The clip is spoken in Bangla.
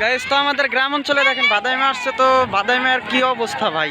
গাইস তো আমাদের গ্রাম অঞ্চলে দেখেন বাদাইমে আসছে তো বাদাইমের কি অবস্থা ভাই?